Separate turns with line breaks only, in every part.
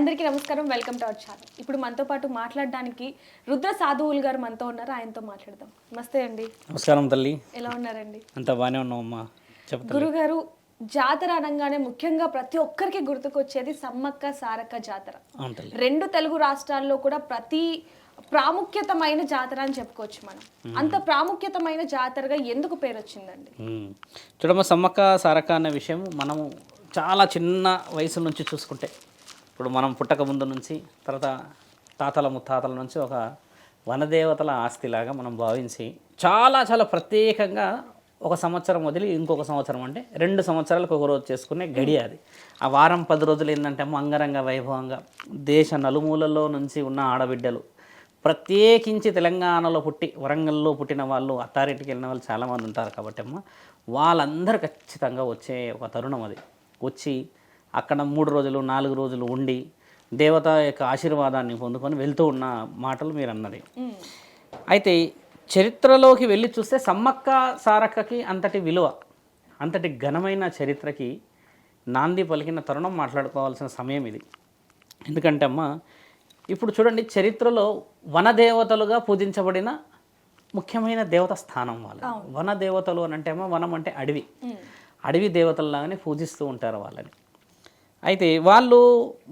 అందరికీ నమస్కారం welcome to our channel ఇప్పుడు మనతో పాటు మాట్లాడడానికి రుద్ర సాధువులు గారు మనతో ఉన్నారు. ఆయనతో మాట్లాడదాం. నమస్తే అండి.
నమస్కారం తల్లి.
ఎలా ఉన్నారండి?
అంత బాగానే ఉన్నామమ్మా.
గురుగారు జాతర అనగానే ముఖ్యంగా ప్రతి ఒక్కరికి గుర్తుకొచ్చేది సమ్మక్క సారక్క జాతర. రెండు తెలుగు రాష్ట్రాల్లో కూడా ప్రతి ప్రాముఖ్యతమైన జాతర అని చెప్పుకోవచ్చు మనం. అంత ప్రాముఖ్యతమైన జాతరగా ఎందుకు పేరు వచ్చిందండి.
చూడమ్మా సమ్మక్క సారక్క అనే విషయం మనము చాలా చిన్న వయసు నుంచి చూసుకుంటే ఇప్పుడు మనం పుట్టక ముందు నుంచి తర్వాత తాతల ముత్తాతల నుంచి ఒక వనదేవతల ఆస్తిలాగా మనం భావించి చాలా చాలా ప్రత్యేకంగా ఒక సంవత్సరం వదిలి ఇంకొక సంవత్సరం అంటే రెండు సంవత్సరాలకు ఒక రోజు చేసుకునే గడియ అది. ఆ వారం పది రోజులు ఏంటంటే అమ్మ అంగరంగ వైభవంగా దేశ నలుమూలల్లో నుంచి ఉన్న ఆడబిడ్డలు ప్రత్యేకించి తెలంగాణలో పుట్టి వరంగల్లో పుట్టిన వాళ్ళు అత్తారింటికి వెళ్ళిన వాళ్ళు చాలామంది ఉంటారు కాబట్టి అమ్మ వాళ్ళందరూ ఖచ్చితంగా వచ్చే ఒక తరుణం అది. వచ్చి అక్కడ మూడు రోజులు నాలుగు రోజులు ఉండి దేవత యొక్క ఆశీర్వాదాన్ని పొందుకొని వెళ్తూ ఉన్న మాటలు మీరు అన్నది. అయితే చరిత్రలోకి వెళ్ళి చూస్తే సమ్మక్క సారక్కకి అంతటి విలువ అంతటి ఘనమైన చరిత్రకి నాంది పలికిన తరుణం మాట్లాడుకోవాల్సిన సమయం ఇది. ఎందుకంటే అమ్మ ఇప్పుడు చూడండి చరిత్రలో వనదేవతలుగా పూజించబడిన ముఖ్యమైన దేవత స్థానం వాళ్ళు వన దేవతలు అని అంటే అమ్మ వనం అంటే అడవి. అడవి దేవతల్లాగానే పూజిస్తూ ఉంటారు వాళ్ళని. అయితే వాళ్ళు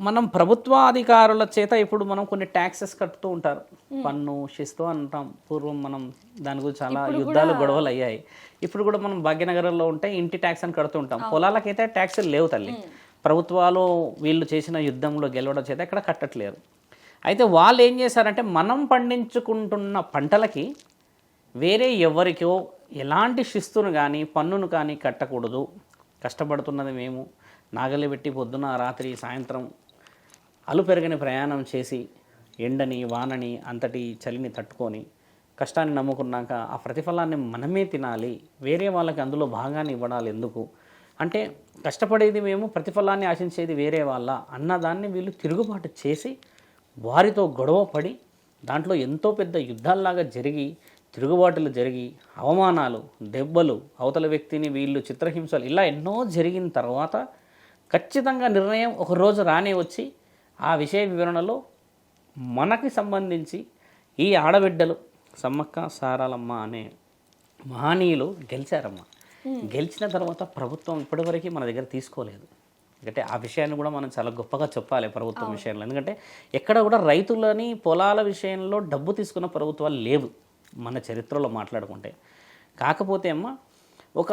మనం ప్రభుత్వాధికారుల చేత ఇప్పుడు మనం కొన్ని ట్యాక్సెస్ కట్టుతూ ఉంటారు. పన్ను శిస్తు అంటాం. పూర్వం మనం దాని గురించి చాలా యుద్ధాలు గొడవలు అయ్యాయి. ఇప్పుడు కూడా మనం భాగ్యనగరంలో ఉంటే ఇంటి ట్యాక్స్ అని కడుతూ ఉంటాం. పొలాలకైతే ట్యాక్సులు లేవు తల్లి. ప్రభుత్వాలు వీళ్ళు చేసిన యుద్ధంలో గెలవడం చేత ఇక్కడ కట్టట్లేరు అయితే వాళ్ళు ఏం చేశారంటే మనం పండించుకుంటున్న పంటలకి వేరే ఎవరికో ఎలాంటి శిస్తును కానీ పన్నును కానీ కట్టకూడదు. కష్టపడుతున్నది మేము. నాగలి పెట్టి పొద్దున రాత్రి సాయంత్రం అలు పెరగని ప్రయాణం చేసి ఎండని వానని అంతటి చలిని తట్టుకొని కష్టాన్ని నమ్ముకున్నాక ఆ ప్రతిఫలాన్ని మనమే తినాలి. వేరే వాళ్ళకి అందులో భాగాన్ని ఇవ్వడాలి ఎందుకు? అంటే కష్టపడేది మేము ప్రతిఫలాన్ని ఆశించేది వేరే వాళ్ళ అన్నదాన్ని వీళ్ళు తిరుగుబాటు చేసి వారితో గొడవ పడి దాంట్లో ఎంతో పెద్ద యుద్ధాల్లాగా జరిగి తిరుగుబాటులు జరిగి అవమానాలు దెబ్బలు అవతల వ్యక్తిని వీళ్ళు చిత్రహింసలు ఇలా ఎన్నో జరిగిన తర్వాత ఖచ్చితంగా నిర్ణయం ఒక రోజు రానే వచ్చి ఆ విషయ వివరణలో మనకి సంబంధించి ఈ ఆడబిడ్డలు సమ్మక్క సారాలమ్మ అనే మహనీయులు గెలిచారమ్మ. గెలిచిన తర్వాత ప్రభుత్వం ఇప్పటివరకు మన దగ్గర తీసుకోలేదు. ఎందుకంటే ఆ విషయాన్ని కూడా మనం చాలా గొప్పగా చెప్పాలి ప్రభుత్వం విషయంలో. ఎందుకంటే ఎక్కడ కూడా రైతులని పొలాల విషయంలో డబ్బు తీసుకున్న ప్రభుత్వాలు లేవు మన చరిత్రలో మాట్లాడుకుంటే. కాకపోతే అమ్మ ఒక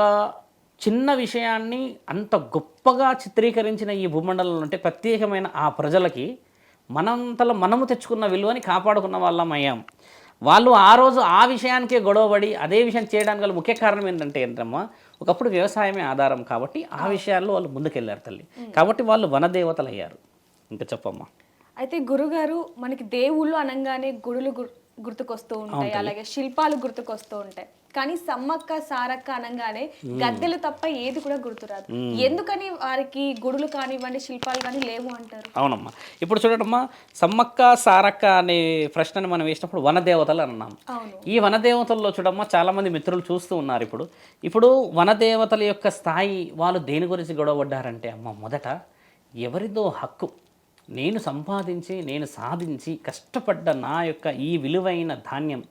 చిన్న విషయాన్ని అంత గొప్పగా చిత్రీకరించిన ఈ భూమండలంలో అంటే ప్రత్యేకమైన ఆ ప్రజలకి మనంతలో మనము తెచ్చుకున్న విలువని కాపాడుకున్న వాళ్ళం అయ్యాం. వాళ్ళు ఆ రోజు ఆ విషయానికే గొడవపడి అదే విషయం చేయడానికి గల ముఖ్య కారణం ఏంటంటే ఏంటమ్మా ఒకప్పుడు వ్యవసాయమే ఆధారం కాబట్టి ఆ విషయాల్లో వాళ్ళు ముందుకెళ్ళారు తల్లి. కాబట్టి వాళ్ళు వనదేవతలు అయ్యారు. ఇంకా చెప్పమ్మా.
అయితే గురుగారు మనకి దేవుళ్ళు అనగానే గుడులు గుర్- గుర్తుకొస్తూ ఉంటాయి. అలాగే శిల్పాలు గుర్తుకొస్తూ ఉంటాయి. కానీ సమ్మక్క సారక్క అనగానే గద్దెలు తప్ప ఏది కూడా గుర్తురాదు. ఎందుకని వారికి గుడులు కానివ్వండి శిల్పాలు కానీ లేవు అంటారు?
అవునమ్మా. ఇప్పుడు చూడటమ్మా సమ్మక్క సారక్క అనే ప్రశ్నని మనం వేసినప్పుడు వనదేవతలు అన్నాం. ఈ వనదేవతల్లో చూడమ్మా చాలామంది మిత్రులు చూస్తూ ఉన్నారు ఇప్పుడు. ఇప్పుడు వనదేవతల యొక్క స్థాయి వాళ్ళు దేని గురించి గొడవపడ్డారంటే అమ్మ మొదట ఎవరిదో హక్కు. నేను సంపాదించి నేను సాధించి కష్టపడ్డ నా యొక్క ఈ విలువైన ధాన్యం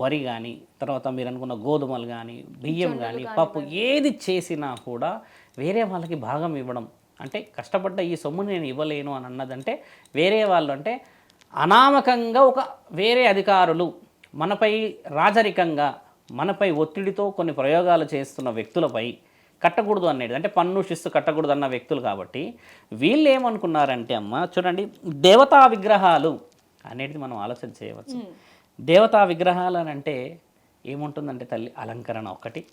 వరి కానీ తర్వాత మీరు అనుకున్న గోధుమలు కానీ బియ్యం కానీ పప్పు ఏది చేసినా కూడా వేరే వాళ్ళకి భాగం ఇవ్వడం. అంటే కష్టపడ్డ ఈ సొమ్ము నేను ఇవ్వలేను అని అన్నదంటే వేరే వాళ్ళు అంటే అనామకంగా ఒక వేరే అధికారులు మనపై రాజరికంగా మనపై ఒత్తిడితో కొన్ని ప్రయోగాలు చేస్తున్న వ్యక్తులపై కట్టకూడదు అనేది. అంటే పన్ను శిస్తు కట్టకూడదు అన్న వ్యక్తులు కాబట్టి వీళ్ళు ఏమనుకున్నారంటే అమ్మ చూడండి దేవతా విగ్రహాలు అనేది మనం ఆలోచన చేయవచ్చు. దేవతా విగ్రహాలు అని అంటే ఏముంటుందంటే తల్లి? అలంకరణ ఒకటి.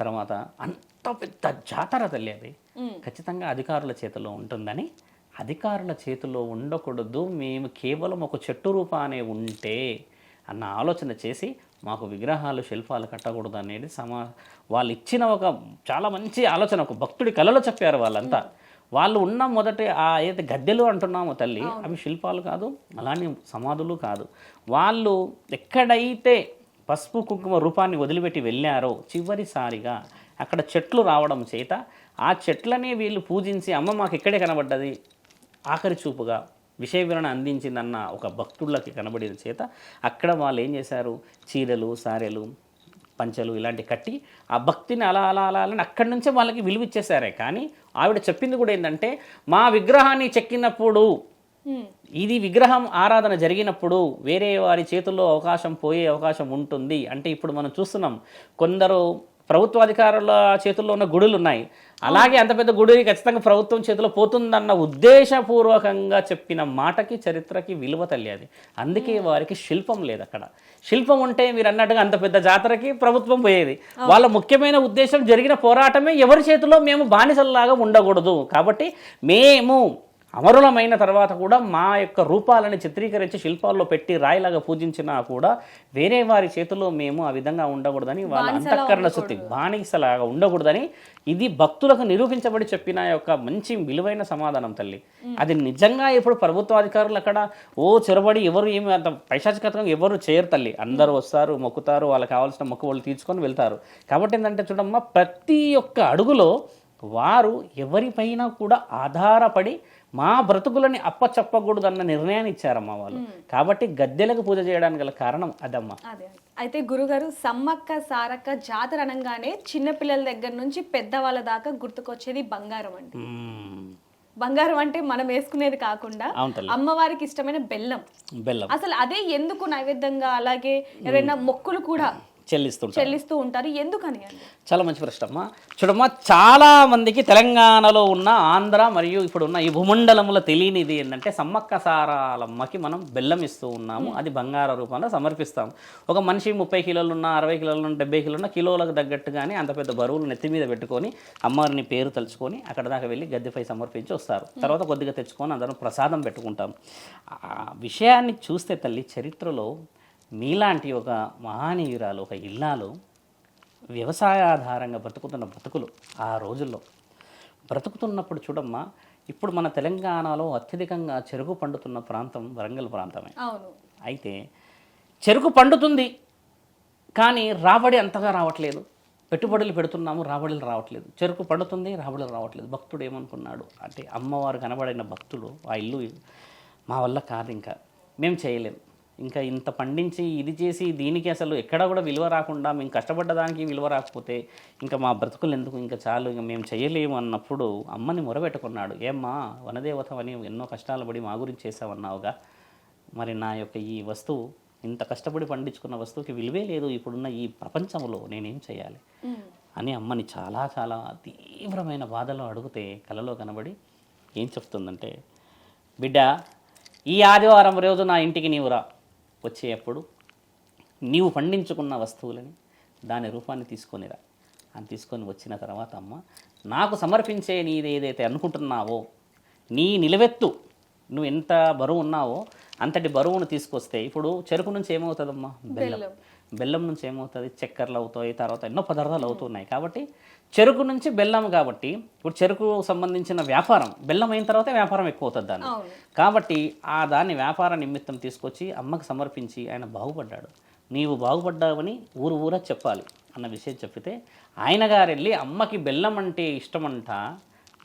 తర్వాత అంత పెద్ద జాతర తల్లి అది. ఖచ్చితంగా అధికారుల చేతిలో ఉంటుందని. అధికారుల చేతిలో ఉండకూడదు. మేము కేవలం ఒక చెట్టు రూపానే ఉంటే అన్న ఆలోచన చేసి మాకు విగ్రహాలు శిల్పాలు కట్టకూడదు అనేది సమా వాళ్ళు ఇచ్చిన ఒక చాలా మంచి ఆలోచన. ఒక భక్తుడి కళలో చెప్పారు వాళ్ళంతా. వాళ్ళు ఉన్న మొదటి ఆ ఏదైతే గద్దెలు అంటున్నామో తల్లి అవి శిల్పాలు కాదు అలానే సమాధులు కాదు. వాళ్ళు ఎక్కడైతే పసుపు కుంకుమ రూపాన్ని వదిలిపెట్టి వెళ్ళారో చివరిసారిగా అక్కడ చెట్లు రావడం చేత ఆ చెట్లనే వీళ్ళు పూజించి అమ్మ మాకు ఇక్కడే కనబడ్డది. ఆఖరి చూపుగా విషయ వివరణ అందించిందన్న ఒక భక్తులకి కనబడిన చేత అక్కడ వాళ్ళు ఏం చేశారు? చీరలు సారెలు పంచలు ఇలాంటి కట్టి ఆ భక్తిని అలా అలా అలా అలా అక్కడి నుంచే వాళ్ళకి విలువ ఇచ్చేసారే కానీ ఆవిడ చెప్పింది కూడా ఏంటంటే మా విగ్రహాన్ని చెక్కినప్పుడు ఇది విగ్రహం ఆరాధన జరిగినప్పుడు వేరే వారి చేతుల్లో అవకాశం పోయే అవకాశం ఉంటుంది. అంటే ఇప్పుడు మనం చూస్తున్నాం కొందరు ప్రభుత్వాధికారుల చేతుల్లో ఉన్న గుడులు ఉన్నాయి. అలాగే అంత పెద్ద గుడి ఖచ్చితంగా ప్రభుత్వం చేతిలో పోతుందన్న ఉద్దేశపూర్వకంగా చెప్పిన మాటకి చరిత్రకి విలువ తెలియదు అందుకే వారికి శిల్పం లేదు అక్కడ. శిల్పం ఉంటే మీరు అన్నట్టుగా అంత పెద్ద జాతరకి ప్రభుత్వం పోయేది. వాళ్ళ ముఖ్యమైన ఉద్దేశం జరిగిన పోరాటమే ఎవరి చేతిలో మేము బానిసల్లాగా ఉండకూడదు. కాబట్టి మేము అమరులమైన తర్వాత కూడా మా యొక్క రూపాలని చిత్రీకరించి శిల్పాల్లో పెట్టి రాయిలాగా పూజించినా కూడా వేరే వారి చేతుల్లో మేము ఆ విధంగా ఉండకూడదని వాళ్ళ అంతఃకరణ శుద్ధి బానిసలాగా ఉండకూడదని ఇది భక్తులకు నిరూపించబడి చెప్పిన యొక్క మంచి విలువైన సమాధానం తల్లి. అది నిజంగా ఇప్పుడు ప్రభుత్వాధికారులు అక్కడ ఓ చొరబడి ఎవరు ఏమి అంత పైశాచికతంగా ఎవరు చేయరు తల్లి. అందరూ వస్తారు మొక్కుతారు వాళ్ళకి కావాల్సిన మొక్కు వాళ్ళు తీర్చుకొని వెళ్తారు. కాబట్టి ఏంటంటే చూడమ్మా ప్రతి ఒక్క అడుగులో వారు ఎవరిపైన కూడా ఆధారపడి మా బ్రతుకులని అప్పచెప్పకూడదన్న నిర్ణయాన్ని ఇచ్చారమ్మా వాళ్ళు. కాబట్టి గద్దెలకు పూజ చేయడానికి గల కారణం అదమ్మా.
అదే అదే. అయితే గురుగారు సమ్మక్క సారక్క జాతర అనగానే చిన్నపిల్లల దగ్గర నుంచి పెద్దవాళ్ళ దాకా గుర్తుకొచ్చేది బంగారం అండి. బంగారం అంటే మనం వేసుకునేది కాకుండా అమ్మవారికి ఇష్టమైన బెల్లం.
బెల్లం.
అసలు అదే ఎందుకు నైవేద్యంగా అలాగే ఎవరైనా మొక్కులు కూడా
చెల్లిస్తుంటారు.
చెల్లిస్తూ ఉంటారు. ఎందుకని
చాలా మంచి ప్రశ్న అమ్మా. చూడమ్మా చాలా మందికి తెలంగాణలో ఉన్న ఆంధ్ర మరియు ఇప్పుడు ఉన్న ఈ భూమండలంలో తెలియనిది ఏంటంటే సమ్మక్క సారాలమ్మకి మనం బెల్లం ఇస్తూ ఉన్నాము. అది బంగార రూపంలో సమర్పిస్తాము. ఒక మనిషి ముప్పై కిలోలు ఉన్న అరవై కిలోలు ఉన్న డెబ్బై కిలోలు ఉన్న కిలోలకు తగ్గట్టుగానే అంత పెద్ద బరువులు నెత్తి మీద పెట్టుకొని అమ్మవారిని పేరు తలుచుకొని అక్కడ దాకా వెళ్ళి గద్దెపై సమర్పించి వస్తారు. తర్వాత కొద్దిగా తెచ్చుకొని అందరం ప్రసాదం పెట్టుకుంటాం ఆ విషయాన్ని చూస్తే తల్లి చరిత్రలో మీలాంటి ఒక మహానీయురాలు ఒక ఇల్లాలు వ్యవసాయ ఆధారంగా బ్రతుకుతున్న బ్రతుకులు ఆ రోజుల్లో. బ్రతుకుతున్నప్పుడు చూడమ్మా ఇప్పుడు మన తెలంగాణలో అత్యధికంగా చెరుకు పండుతున్న ప్రాంతం వరంగల్ ప్రాంతమే.
అవును.
అయితే చెరుకు పండుతుంది కానీ రాబడి అంతగా రావట్లేదు. పెట్టుబడులు పెడుతున్నాము రాబడులు రావట్లేదు. చెరుకు పండుతుంది రాబడులు రావట్లేదు. భక్తుడు ఏమనుకున్నాడు అంటే అమ్మవారు కనబడిన భక్తుడు ఆ ఇల్లు మా వల్ల కాదు ఇంకా. మేము చేయలేం. ఇంకా ఇంత పండించి ఇది చేసి దీనికి అసలు ఎక్కడ కూడా విలువ రాకుండా మేము కష్టపడ్డ దానికి విలువ రాకపోతే ఇంకా మా బ్రతుకులు ఎందుకు? ఇంకా చాలు ఇంకా మేము చేయలేము అన్నప్పుడు అమ్మని మొరబెట్టుకున్నాడు. ఏమ్మా వనదేవత అని ఎన్నో కష్టాలు పడి మా గురించి చేసావన్నావుగా మరి నా యొక్క ఈ వస్తువు ఇంత కష్టపడి పండించుకున్న వస్తువుకి విలువే లేదు ఇప్పుడున్న ఈ ప్రపంచంలో నేనేం చేయాలి? అని అమ్మని చాలా చాలా తీవ్రమైన బాధలో అడిగితే కలలో కనబడి ఏం చెప్తుందంటే బిడ్డ ఈ ఆదివారం రోజు నా ఇంటికి నీవు రా. వచ్చేటప్పుడు నీవు పండించుకున్న వస్తువులని దాని రూపాన్ని తీసుకొనిరా అని తీసుకొని వచ్చిన తర్వాత అమ్మ నాకు సమర్పించే నీది ఏదైతే అనుకుంటున్నావో నీ నిలవెత్తు నువ్వు ఎంత బరువు ఉన్నావో అంతటి బరువును తీసుకొస్తే ఇప్పుడు చెరుకు నుంచి ఏమవుతుందమ్మా? బెల్లం.
బెల్లం.
నుంచి ఏమవుతుంది? చక్కెరలు అవుతాయి తర్వాత ఎన్నో పదార్థాలు అవుతున్నాయి. కాబట్టి చెరుకు నుంచి బెల్లం కాబట్టి ఇప్పుడు చెరుకు సంబంధించిన వ్యాపారం బెల్లం అయిన తర్వాత వ్యాపారం ఎక్కువ అవుతుంది దాన్ని కాబట్టి ఆ దాన్ని వ్యాపార నిమిత్తం తీసుకొచ్చి అమ్మకి సమర్పించి ఆయన బాగుపడ్డాడు. నీవు బాగుపడ్డావని ఊరు ఊరా చెప్పాలి అన్న విషయం చెప్పితే ఆయన గారు వెళ్ళి అమ్మకి బెల్లం అంటే ఇష్టమంట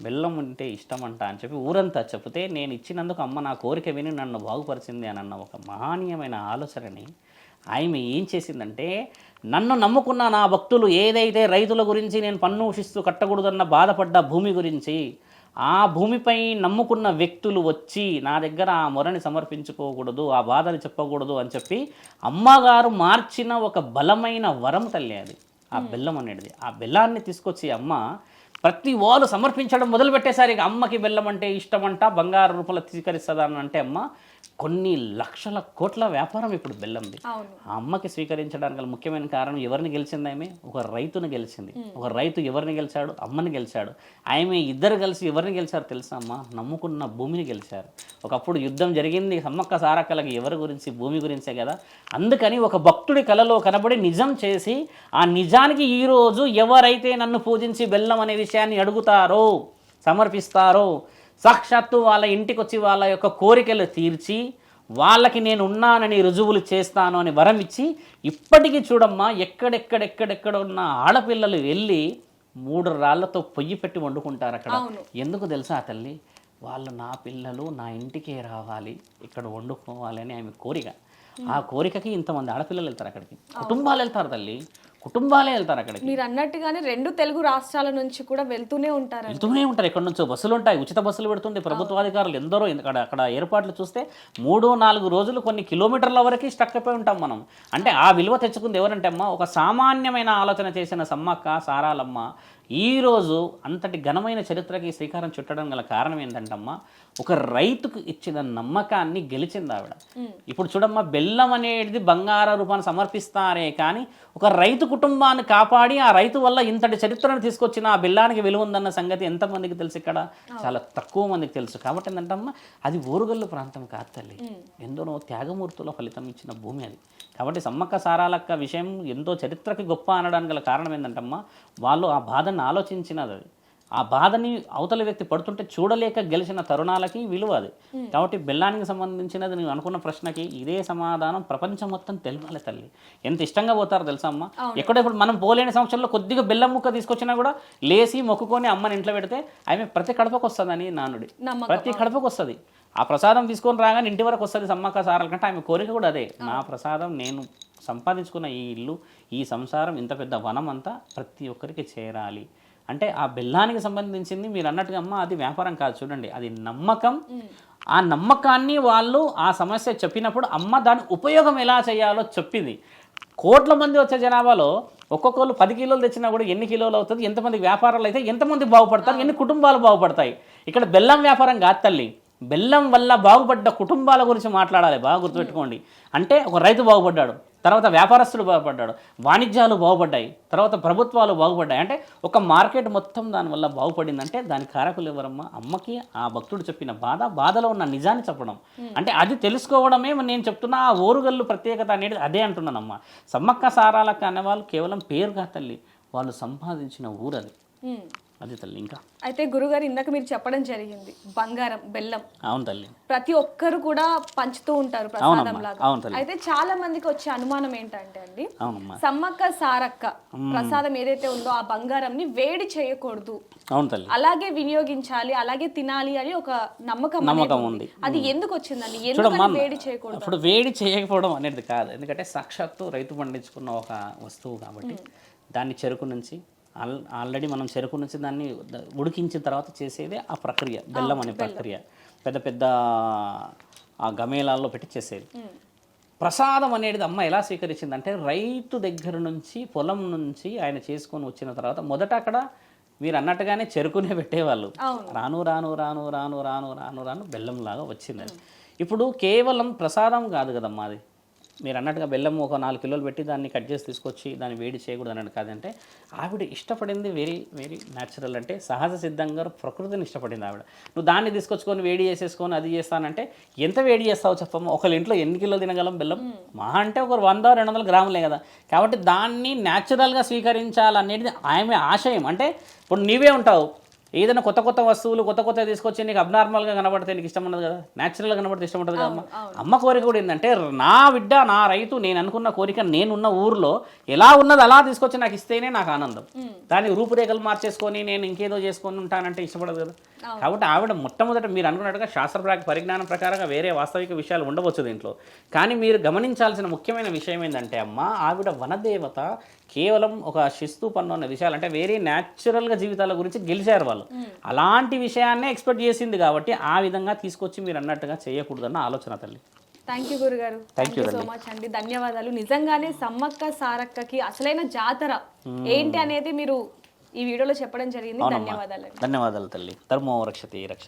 బెల్లం అంటే ఇష్టమంట అని చెప్పి ఊరంతా చెప్తే నేను ఇచ్చినందుకు అమ్మ నా కోరిక విని నన్ను బాగుపరిచింది అని అన్న ఒక మహనీయమైన ఆలోచనని ఆమె ఏం చేసిందంటే నన్ను నమ్ముకున్న నా భక్తులు ఏదైతే రైతుల గురించి నేను పన్ను ఊషిస్తూ కట్టకూడదన్న బాధపడ్డ భూమి గురించి ఆ భూమిపై నమ్ముకున్న వ్యక్తులు వచ్చి నా దగ్గర ఆ మొరని సమర్పించుకోకూడదు ఆ బాధని చెప్పకూడదు అని చెప్పి అమ్మగారు మార్చిన ఒక బలమైన వరం తల్లి అది ఆ బెల్లం అనేది ఆ బెల్లాన్ని తీసుకొచ్చి అమ్మ ప్రతి వాళ్ళు సమర్పించడం మొదలుపెట్టేసరికి అమ్మకి బెల్లం అంటే ఇష్టమంట బంగారు రూపంలో స్వీకరిస్తుందని అంటే అమ్మ కొన్ని లక్షల కోట్ల వ్యాపారం ఇప్పుడు బెల్లంది. ఆ అమ్మకి స్వీకరించడానికి గల ముఖ్యమైన కారణం ఎవరిని గెలిచింది ఆమె? ఒక రైతును గెలిచింది. ఒక రైతు ఎవరిని గెలిచాడు? అమ్మని గెలిచాడు. ఆమె ఇద్దరు కలిసి ఎవరిని గెలిచారు తెలుసా అమ్మ? నమ్ముకున్న భూమిని గెలిచారు. ఒకప్పుడు యుద్ధం జరిగింది. సమ్మక్క సారక్కలకి ఎవరి గురించి? భూమి గురించే కదా. అందుకని ఒక భక్తుడి కలలో కనబడి నిజం చేసి ఆ నిజానికి ఈరోజు ఎవరైతే నన్ను పూజించి బెల్లం అనే విషయాన్ని అడుగుతారో సమర్పిస్తారో సాక్షాత్తు వాళ్ళ ఇంటికి వచ్చి వాళ్ళ యొక్క కోరికలు తీర్చి వాళ్ళకి నేను ఉన్నానని రుజువులు చేస్తాను అని వరం ఇచ్చి ఇప్పటికీ చూడమ్మా ఎక్కడెక్కడెక్కడెక్కడ ఉన్న ఆడపిల్లలు వెళ్ళి మూడు రాళ్ళతో పొయ్యి పెట్టి వండుకుంటారు అక్కడ. ఎందుకు తెలుసా ఆ తల్లి? వాళ్ళు నా పిల్లలు నా ఇంటికే రావాలి ఇక్కడ వండుకోవాలి అని ఆమె కోరిక. ఆ కోరికకి ఇంతమంది ఆడపిల్లలు వెళ్తారు అక్కడికి. కుటుంబాలు వెళ్తారు తల్లి. కుటుంబాలే వెళ్తారు అక్కడికి.
మీరు అన్నట్టుగానే రెండు తెలుగు రాష్ట్రాల నుంచి కూడా వెళ్తూనే ఉంటారు
వెళ్తూనే ఉంటారు. ఎక్కడి నుంచో బస్సులు ఉంటాయి. ఉచిత బస్సులు పెడుతుంటే ప్రభుత్వాధికారులు ఎందరో అక్కడ అక్కడ ఏర్పాట్లు చూస్తే మూడు నాలుగు రోజులు కొన్ని కిలోమీటర్ల వరకు స్టక్ అయిపోయి ఉంటాం మనం. అంటే ఆ విలువ తెచ్చుకుంది ఎవరంటే అమ్మ ఒక సామాన్యమైన ఆలోచన చేసిన సమ్మక్క సారాలమ్మ ఈ రోజు అంతటి ఘనమైన చరిత్రకి శ్రీకారం చుట్టడం గల కారణం ఏంటంటమ్మా ఒక రైతుకు ఇచ్చిన నమ్మకాన్ని గెలిచింది ఆవిడ ఇప్పుడు చూడమ్మా బెల్లం అనేది బంగార రూపాన్ని సమర్పిస్తారే కానీ ఒక రైతు కుటుంబాన్ని కాపాడి ఆ రైతు వల్ల ఇంతటి చరిత్రను తీసుకొచ్చిన ఆ బెల్లానికి విలువ ఉందన్న సంగతి ఎంతమందికి తెలుసు ఇక్కడ? చాలా తక్కువ మందికి తెలుసు. కాబట్టి ఏంటంటమ్మా అది ఓరుగల్లు ప్రాంతం కాదు తల్లి. ఎందరో త్యాగమూర్తుల ఫలితం ఇచ్చిన భూమి అది. కాబట్టి సమ్మక్క సారాలక్క విషయం ఎంతో చరిత్రకి గొప్ప అనడానికి గల కారణం ఏంటంటమ్మా వాళ్ళు ఆ బాధను ఆలోచించినది. అది ఆ బాధని అవతల వ్యక్తి పడుతుంటే చూడలేక గెలిచిన తరుణాలకి విలువ అది. కాబట్టి బెల్లానికి సంబంధించినది నువ్వు అనుకున్న ప్రశ్నకి ఇదే సమాధానం ప్రపంచం మొత్తం తెలవాలి తల్లి. ఎంత ఇష్టంగా పోతారో తెలుసా అమ్మ? ఎక్కడెప్పుడు మనం పోలేని సంవత్సరంలో కొద్దిగా బెల్లం ముక్క తీసుకొచ్చినా కూడా లేచి మొక్కుకొని అమ్మని ఇంట్లో పెడితే ఆమె ప్రతి కడపకు వస్తుందని నానుడి ప్రతి కడపకు వస్తుంది. ఆ ప్రసాదం తీసుకొని రాగానే ఇంటి వరకు వస్తుంది సమ్మక్క సారాల కంటే ఆమె కోరిక కూడా అదే. నా ప్రసాదం నేను సంపాదించుకున్న ఈ ఇల్లు ఈ సంసారం ఇంత పెద్ద వనం అంతా ప్రతి ఒక్కరికి చేరాలి. అంటే ఆ బెల్లానికి సంబంధించింది మీరు అన్నట్టుగా అమ్మ అది వ్యాపారం కాదు చూడండి. అది నమ్మకం. ఆ నమ్మకాన్ని వాళ్ళు ఆ సమస్య చెప్పినప్పుడు అమ్మ దాని ఉపయోగం ఎలా చేయాలో చెప్పింది. కోట్ల మంది వచ్చే జనాభాలో ఒక్కొక్కరు పది కిలోలు తెచ్చినా కూడా ఎన్ని కిలోలు అవుతుంది ఎంతమంది వ్యాపారాలు అయితే ఎంతమంది బాగుపడతారు ఎన్ని కుటుంబాలు బాగుపడతాయి. ఇక్కడ బెల్లం వ్యాపారం కాదు తల్లి. బెల్లం వల్ల బాగుపడ్డ కుటుంబాల గురించి మాట్లాడాలి బాగా గుర్తుపెట్టుకోండి. అంటే ఒక రైతు బాగుపడ్డాడు. తర్వాత వ్యాపారస్తులు బాగుపడ్డాడు వాణిజ్యాలు బాగుపడ్డాయి తర్వాత ప్రభుత్వాలు బాగుపడ్డాయి. అంటే ఒక మార్కెట్ మొత్తం దానివల్ల బాగుపడిందంటే దాని కారకులు ఎవరమ్మా? అమ్మకి ఆ భక్తుడు చెప్పిన బాధ బాధలో ఉన్న నిజాన్ని చెప్పడం. అంటే అది తెలుసుకోవడమే నేను చెప్తున్నా ఆ ఓరుగల్లు ప్రత్యేకత అనేది అదే అంటున్నానమ్మా. సమ్మక్క సారాలక్క అనేవాళ్ళు కేవలం పేరుగా తల్లి వాళ్ళు సంపాదించిన ఊరు అది తల్లి ఇంకా?
అయితే గురుగారు ఇందాక మీరు చెప్పడం జరిగింది బంగారం బెల్లం.
అవును తల్లి.
ప్రతి ఒక్కరు కూడా పంచుతూ ఉంటారు ప్రసాదం లాగా అయితే చాలా మందికి వచ్చే అనుమానం ఏంటంటే అండి సమ్మక్క సారక్క ప్రసాదం ఏదైతే ఉందో ఆ బంగారంని వేడి చేయకూడదు.
అవును తల్లి.
అలాగే వినియోగించాలి అలాగే తినాలి అని ఒక నమ్మకం
నమ్మకం
ఉంది. అది ఎందుకు వచ్చిందండి? ఎందుకని వేడి చేయకూడదు?
అప్పుడు వేడి చేయకపోవడం అనేది కాదు. ఎందుకంటే సాక్షాత్తు రైతు పండించుకున్న ఒక వస్తువు కాబట్టి దాన్ని చెరుకు నుంచి ఆల్రెడీ మనం చెరుకు నుంచి దాన్ని ఉడికించిన తర్వాత చేసేదే ఆ ప్రక్రియ బెల్లం అనే ప్రక్రియ. పెద్ద పెద్ద ఆ గమేలాల్లో పెట్టి చేసేది. ప్రసాదం అనేది అమ్మ ఎలా స్వీకరించిందంటే రైతు దగ్గర నుంచి పొలం నుంచి ఆయన చేసుకొని వచ్చిన తర్వాత మొదట అక్కడ మీరు అన్నట్టుగానే చెరుకునే పెట్టేవాళ్ళు. రాను రాను రాను రాను రాను రాను రాను బెల్లం లాగా వచ్చింది ఇప్పుడు కేవలం ప్రసాదం కాదు కదమ్మా అది. మీరు అన్నట్టుగా బెల్లం ఒక నాలుగు కిలోలు పెట్టి దాన్ని కట్ చేసి తీసుకొచ్చి దాన్ని వేడి చేయకూడదు అన్నట్టు కాదంటే ఆవిడ ఇష్టపడింది వెరీ వెరీ న్యాచురల్ అంటే సహజ సిద్ధంగా ప్రకృతిని ఇష్టపడింది ఆవిడ. నువ్వు దాన్ని తీసుకొచ్చుకొని వేడి చేసేసుకొని అది చేస్తానంటే ఎంత వేడి చేస్తావు చెప్పమ్మా. ఒకళ్ళ ఇంట్లో ఎన్ని కిలోలు తినగలం బెల్లం? మహా అంటే ఒక వంద రెండు వందల గ్రాములే కదా. కాబట్టి దాన్ని న్యాచురల్గా స్వీకరించాలనేది ఆమె ఆశయం. అంటే ఇప్పుడు నీవే ఉంటావు. ఏదైనా కొత్త కొత్త వస్తువులు కొత్త కొత్త తీసుకొచ్చి నీకు అబ్నార్మల్గా కనబడితే నీకు ఇష్టం ఉండదు కదా? న్యాచురల్గా కనబడితే ఇష్టం ఉంటుంది కదా అమ్మ? అమ్మ కోరిక కూడా ఏంటంటే నా బిడ్డ నా రైతు నేను అనుకున్న కోరిక నేనున్న ఊర్లో ఎలా ఉన్నది అలా తీసుకొచ్చి నాకు ఇస్తేనే నాకు ఆనందం. దానికి రూపురేఖలు మార్చేసుకొని నేను ఇంకేదో చేసుకొని ఉంటానంటే ఇష్టపడదు కదా? కాబట్టి ఆవిడ మొట్టమొదట మీరు అనుకున్నట్టుగా శాస్త్ర ప్రా- పరిజ్ఞానం ప్రకారంగా వేరే వాస్తవిక విషయాలు ఉండవచ్చు దీంట్లో. కానీ మీరు గమనించాల్సిన ముఖ్యమైన విషయం ఏంటంటే అమ్మ ఆవిడ వనదేవత కేవలం ఒక శిస్తు పన్ను అన్న విషయాలు అంటే వేరే న్యాచురల్గా జీవితాల గురించి గెలిచారు వాళ్ళు. అలాంటి విషయాన్నే ఎక్స్పెక్ట్ చేసింది కాబట్టి ఆ విధంగా తీసుకొచ్చి మీరు అన్నట్టుగా చేయకూడదన్న ఆలోచన తల్లి.
థ్యాంక్ యూ గురుగారు. థ్యాంక్ యూ సో మచ్ అండి. ధన్యవాదాలు. నిజంగానే సమ్మక్క సారక్కకి అసలైన జాతర ఏంటి అనేది మీరు ఈ వీడియోలో చెప్పడం జరిగింది. ధన్యవాదాలు
ధన్యవాదాలు తల్లి. ధర్మో రక్షతి రక్ష.